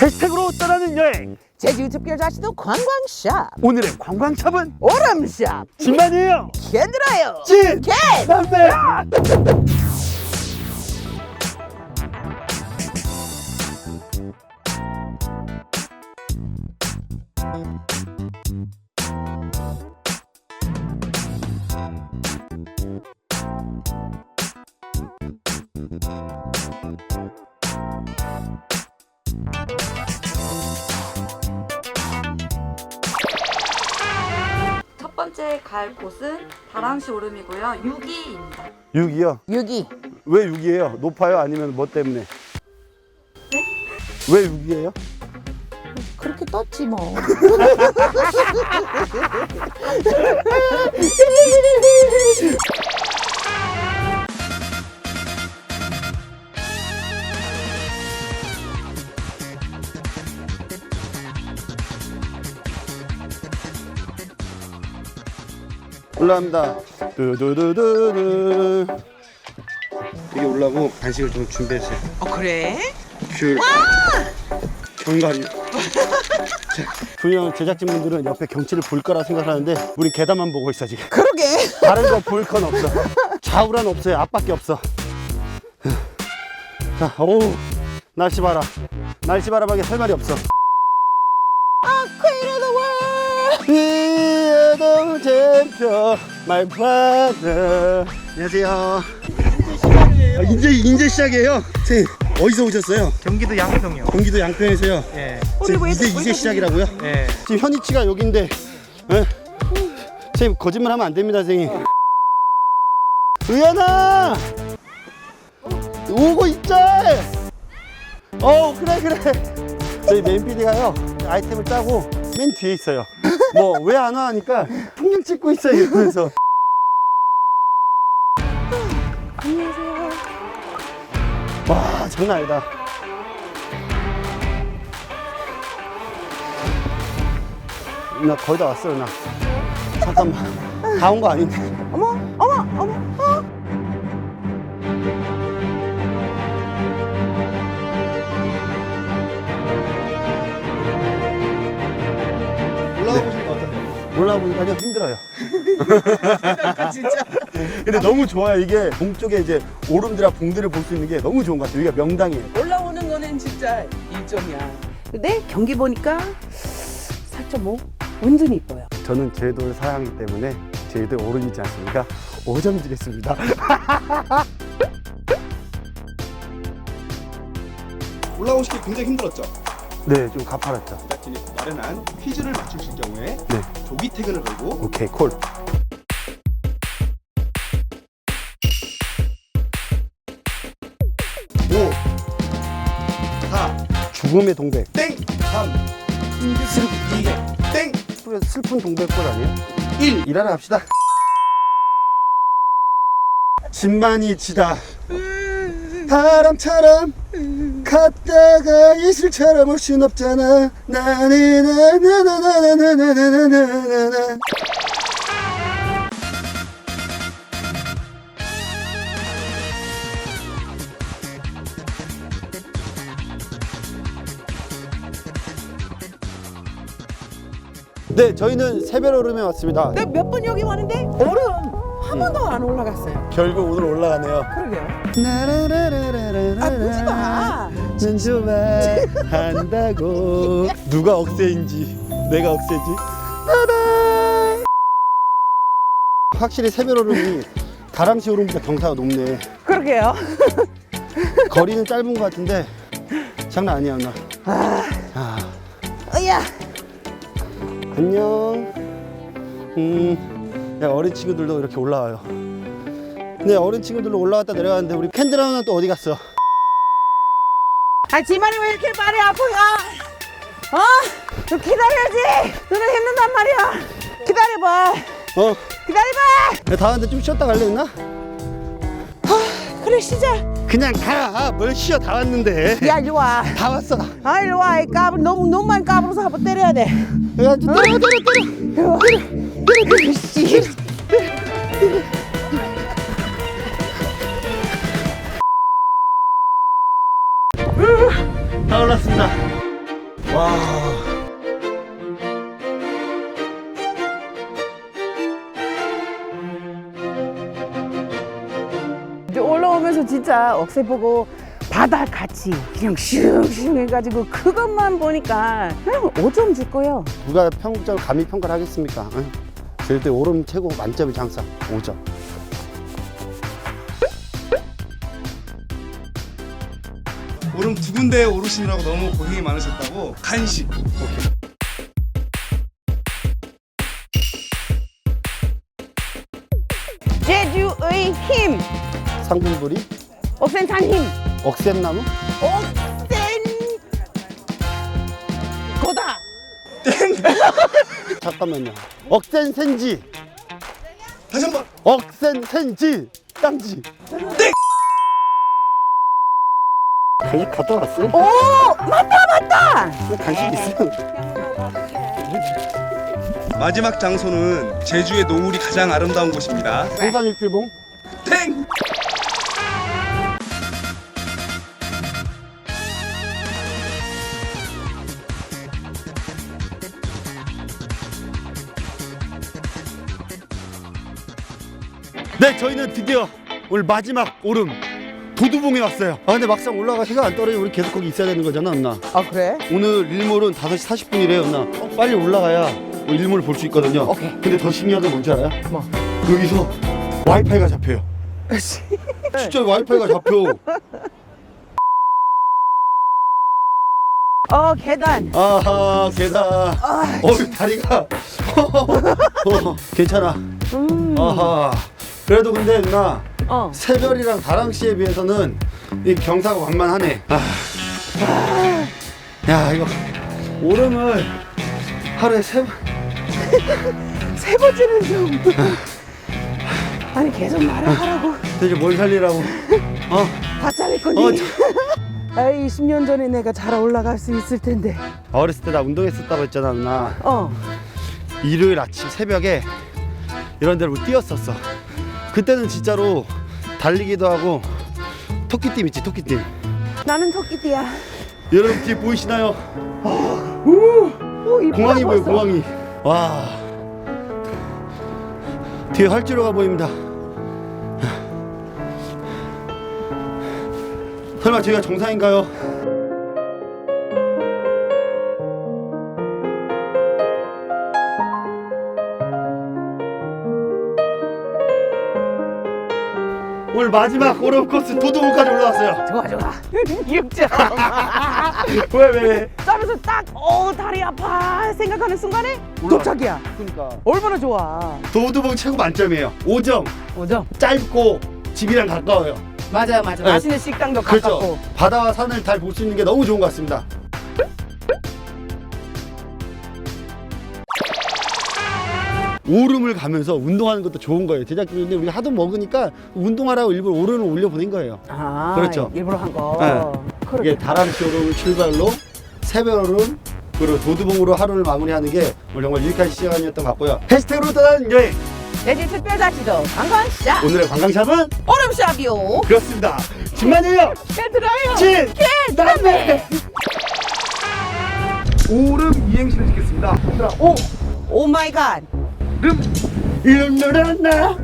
해시태그로 떠나는 여행. 제주 특별 자치도 관광샵. 오늘의 관광샵은? 오람샵. 진만이에요. 캔들어요. 진. 캔. 남매 번째 갈 곳은 다랑시 오름이고요. 6기입니다. 6이요? 유기 왜 6이에요? 높아요? 아니면 뭐 때문에? 왜 6이에요? 그렇게 떴지 뭐 올라갑니다. 두두두두두. 여기 올라고 간식을 좀 준비했어요. 어 그래? 귤. 견과류. 분명 제작진분들은 옆에 경치를 볼 거라 생각하는데 우리 계단만 보고 있어 지금. 그러게 다른 거 볼 건 없어. 좌우란 없어요. 앞밖에 없어. 자, 오 날씨 봐라. 날씨 바라밖에 할 말이 없어. Queen of 위에도 챔피언 마이 브라더 안녕하세요 아, 이제 이제 시작이에요 선생님 어디서 오셨어요? 경기도 양평이요. 경기도 양평에서요 예. 지금 이제 이제 시작이라고요? 예. 지금 현위치가 여긴데 예? 선생님 거짓말 하면 안 됩니다 선생님 의연아 오고 있자 어 그래 그래 저희 맨 PD가요 아이템을 짜고 맨 뒤에 있어요 뭐 왜 안 와? 하니까 풍경 찍고 있어요 이러면서. 안녕하세요. 와 장난 아니다. 나 거의 다 왔어요 나. 잠깐만. 다 온 거 아닌데. 어머 어떠세요? 올라가 보니까요 힘들어요. 진짜. 근데 너무 좋아요. 이게 동쪽에 이제 오름들과 봉들을 볼 수 있는 게 너무 좋은 것 같아요. 여기가 명당이에요. 올라오는 거는 진짜 일종이야 근데 경기 보니까 4.5 은근히 이뻐요 저는 제주도를 사랑하기 때문에 제주도에 오름이지 않습니까? 5점 드리겠습니다. 올라오시기 굉장히 힘들었죠. 네, 좀 가파랐죠. 제작진이 마련한 퀴즈를 맞추실 경우에 네. 조기 퇴근을 걸고 오케이, 콜. 오, 사, 죽음의 동백. 땡, 삼, 이, 땡, 슬픈 동백꽃 아니에요? 일. 일하러 갑시다. 짐만이 지다. 바람처럼 갔다가 이슬처럼 올 순 없잖아. 나나나나나나나나나나나. 네, 저희는 새별 오름에 왔습니다. 근데 몇번 여기 왔는데 오름 한 번도 안 올라갔어요 결국 오늘 올라가네요. 그러게요 나라라라라라라. 아 보지 마 는 좋아한다고. 누가 억세인지 내가 억세지? 바이바이 확실히 새별 오름이 다람쥐 오름보다 경사가 높네. 그러게요. 거리는 짧은 것 같은데 장난 아니야 누나. 아, 으야. 안녕. 음, 야, 어린 친구들도 이렇게 올라와요. 근데 어린 친구들로 올라갔다 내려가는데 우리 캔드라운은 또 어디 갔어 아 지만이 왜 이렇게 말이 아프야 어? 너 기다려야지 너는 힘든단 말이야 기다려봐 어 기다려봐 야, 다 왔는데 좀 쉬었다 갈래 누나? 그래 쉬자 그냥 가 뭘 쉬어 다 왔는데 야 이리 와아 다 왔어 이리 와 이 까불 너무 너무만 까불어서 한번 때려야 돼 야, 좀 때려, 때려, 때려. 이리 와 때려 씨다 올랐습니다. 와. 이제 올라오면서 진짜 억새 보고 바다 같이 그냥 슝슝 해가지고 그것만 보니까 그냥 5점 줄 거예요. 누가 평점을 감히 평가를 하겠습니까? 응? 절대 오름 최고 만점이 장사 5점. 오름 두 군데 오르시느라고 너무 고생이 많으셨다고 간식. 제주의 힘, 상분부리, 억센산 힘, 억센나무, 억센 거다. 잠깐만요. 억센 센지, 다시 한 번. 억센 센지, 땅지. 땡. 간식 갔다 왔어요? 오 맞다 맞다. 간식 있어요. 마지막 장소는 제주의 노을이 가장 아름다운 곳입니다. 성산일출봉. 땡. 네, 저희는 드디어 오늘 마지막 오름 도두봉에 왔어요. 아 근데 막상 올라가 해가 안 떨어지면 우리 계속 거기 있어야 되는 거잖아, 엄나. 아 그래? 오늘 일몰은 5시 40분이래요, 엄나. 어, 빨리 올라가야 뭐 일몰을 볼수 있거든요. 오케이. 근데 더 신기한 건 뭔지 알아요? 뭐? 여기서 와이파이가 잡혀요. 진짜 와이파이가 잡혀. 어 계단. 아하, 계단. 어, 다리가. 어, 괜찮아. 음. 아하. 그래도 근데 누나 어. 새별이랑 다랑시에 비해서는 이 경사가 완만하네. 아. 야 이거 오름을 하루에 세 번. 세 번째는 좀. 아니 계속 말하라고. 대체 뭘 살리라고? 어? 다 잘릴 어, 거니. 저- 아이 10년 전에 내가 잘 올라갈 수 있을 텐데. 어렸을 때 나 운동했었다고 했잖아 누나. 어. 일요일 아침 새벽에 이런 데로 뛰었었어. 그때는 진짜로 달리기도 하고 토끼띠 있지 토끼띠. 나는 토끼띠야. 여러분 뒤에 보이시나요? 오, 이쁘다, 공항이 보여 벌써. 공항이. 와. 뒤에 활주로가 보입니다. 설마 저희가 정상인가요? 오늘 마지막 오름 코스 도두봉까지 올라왔어요. 좋아 좋아. 육점. 왜 왜? 왜? 짜면서 딱, 어 다리 아파 생각하는 순간에 도착이야. 그러니까 얼마나 좋아. 도두봉 최고 만점이에요. 5점. 5점. 짧고 집이랑 가까워요. 맞아요 맞아요. 네. 맛있는 식당도 가깝고. 그렇죠. 바다와 산을 잘 볼 수 있는 게 너무 좋은 것 같습니다. 오름을 가면서 운동하는 것도 좋은 거예요. 제작진인데 우리가 하도 먹으니까 운동하라고 일부러 오름을 올려 보낸 거예요. 아, 그렇죠. 일부러 한 거. 네. 이게 다람쥐 오름을 출발로 새별 오름 그리고 도두봉으로 하루를 마무리하는 게 정말 유익한 시간이었던 것 같고요. 해시태그로 떠나는 여행 내집 특별 자치도 관광샵. 오늘의 관광샵은 오름샵이요. 그렇습니다. 집만이에요. 잘 들어요. 진 남매 오름 이행시를 짓겠습니다. 오, 오 마이 갓. 이름 노란나